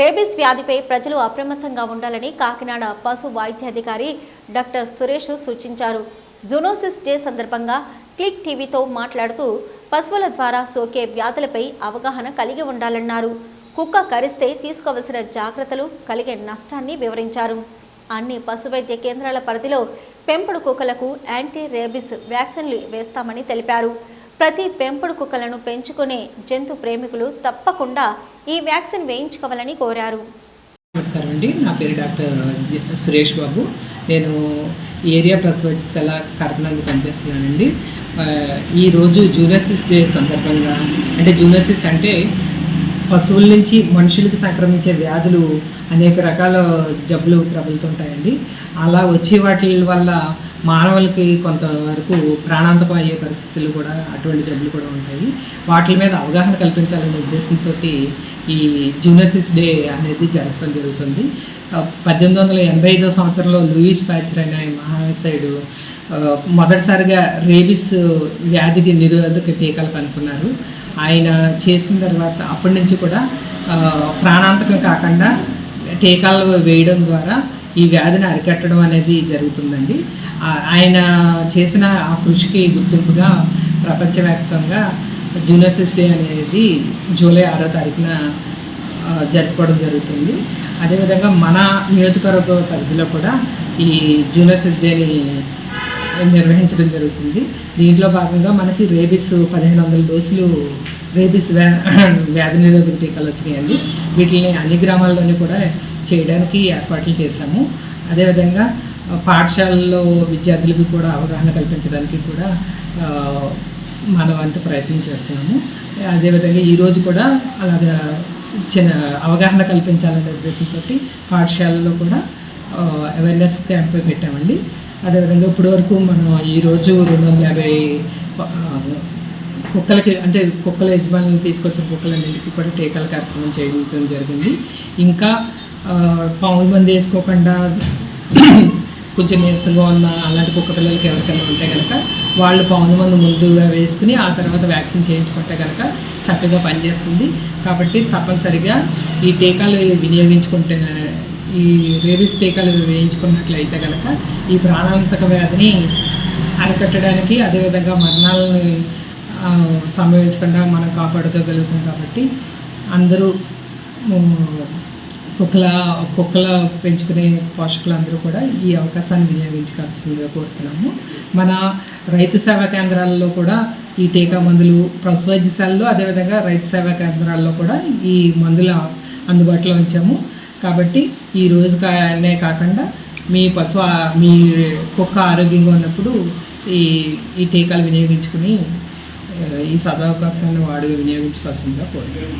Rabies వ్యాధిపై ప్రజలు అప్రమత్తంగా ఉండాలని కాకినాడ పశు వైద్యాధికారి డాక్టర్ సురేష్ సూచించారు. జునోసిస్ డే సందర్భంగా క్లిక్ టీవీతో మాట్లాడుతూ పశువుల ద్వారా సోకే వ్యాధులపై అవగాహన కలిగి ఉండాలన్నారు. కుక్క కరిస్తే తీసుకోవలసిన జాగ్రత్తలు కలిగే నష్టాన్ని వివరించారు. అన్ని పశు వైద్య కేంద్రాల పరిధిలో పెంపుడు కుక్కలకు యాంటీ రేబిస్ వ్యాక్సిన్లు వేస్తామని తెలిపారు. ప్రతి పెంపుడు కుక్కలను పెంచుకునే జంతు ప్రేమికులు తప్పకుండా ఈ వ్యాక్సిన్ వేయించుకోవాలని కోరారు. నమస్కారం అండి. నా పేరు డాక్టర్ సురేష్ బాబు. నేను ఏరియా ప్లస్ వచ్చేసలా కర్నూలు పనిచేస్తున్నానండి. ఈరోజు జూనసిస్ డే సందర్భంగా అంటే జూనసిస్ అంటే పశువుల నుంచి మనుషులకు సంక్రమించే వ్యాధులు అనేక రకాల జబ్బులు ప్రబలుతుంటాయండి. అలా వచ్చే వాటి వల్ల మానవులకి కొంతవరకు ప్రాణాంతకం అయ్యే పరిస్థితులు కూడా అటువంటి జబ్బులు కూడా ఉంటాయి. వాటి మీద అవగాహన కల్పించాలనే ఉద్దేశంతో ఈ జూనసిస్ డే అనేది జరపడం జరుగుతుంది. పద్దెనిమిది వందల ఎనభై ఐదో సంవత్సరంలో లూయిస్ ప్యాచర్ అనే మహాశయుడు మొదటిసారిగా రేబిస్ వ్యాధికి నిరోధక టీకాలు కనుక్కున్నారు. ఆయన చేసిన తర్వాత అప్పటి నుంచి కూడా ప్రాణాంతకం కాకుండా టీకాలు వేయడం ద్వారా ఈ వ్యాధిని అరికట్టడం అనేది జరుగుతుందండి. ఆయన చేసిన ఆ కృషికి గుర్తింపుగా ప్రపంచవ్యాప్తంగా జూనసిస్ డే అనేది జూలై ఆరో తారీఖున జరుపుకోవడం జరుగుతుంది. అదేవిధంగా మన నియోజకవర్గ పరిధిలో కూడా ఈ జూనసిస్ డేని నిర్వహించడం జరుగుతుంది. దీంట్లో భాగంగా మనకి రేబిస్ పదిహేను వందల డోసులు రేబిస్ వ్యా వ్యాధి నిరోధక టీకాలు వచ్చినాయండి. వీటిని అన్ని గ్రామాల్లోని కూడా చేయడానికి ఏర్పాట్లు చేశాము. అదేవిధంగా పాఠశాలల్లో విద్యార్థులకు కూడా అవగాహన కల్పించడానికి కూడా మన వంతు ప్రయత్నం చేస్తున్నాము. అదేవిధంగా ఈరోజు కూడా అలాగా చిన్న అవగాహన కల్పించాలనే ఉద్దేశంతో పాఠశాలలో కూడా అవేర్నెస్ క్యాంప్ పెట్టామండి. అదేవిధంగా ఇప్పటి వరకు మనం ఈరోజు రెండు వందల యాభై కుక్కలకి అంటే కుక్కల యజమానులు తీసుకొచ్చిన కుక్కలన్నింటికి కూడా టీకాల కార్యక్రమం చేయడం జరిగింది. ఇంకా పాములు మంది వేసుకోకుండా కొంచెం నీరసంగా ఉన్న అలాంటి కుక్క పిల్లలకి ఎవరికైనా ఉంటే కనుక వాళ్ళు పాముల మందు ముందుగా వేసుకుని ఆ తర్వాత వ్యాక్సిన్ చేయించుకుంటే కనుక చక్కగా పనిచేస్తుంది. కాబట్టి తప్పనిసరిగా ఈ టీకాలు వినియోగించుకుంటే ఈ రేబిస్ టీకాలు వేయించుకున్నట్లయితే కనుక ఈ ప్రాణాంతక వ్యాధిని అరికట్టడానికి అదేవిధంగా మరణాలని సంభవించకుండా మనం కాపాడుకోగలుగుతాం కాబట్టి అందరూ కుక్కల కుక్కల పెంచుకునే పోషకులందరూ కూడా ఈ అవకాశాన్ని వినియోగించుకోవాల్సిందిగా కోరుతున్నాము. మన రైతు సేవా కేంద్రాల్లో కూడా ఈ టీకా మందులు పశు వైద్యశాలలో అదేవిధంగా రైతు సేవా కేంద్రాల్లో కూడా ఈ మందులు అందుబాటులో ఉంచాము. కాబట్టి ఈ రోజు కానే కాకుండా మీ పశు మీ కుక్క ఆరోగ్యంగా ఉన్నప్పుడు ఈ ఈ టీకాలు వినియోగించుకుని ఈ సదవకాశాన్ని వాడు వినియోగించుకోవాల్సిందిగా కోరుతున్నాము.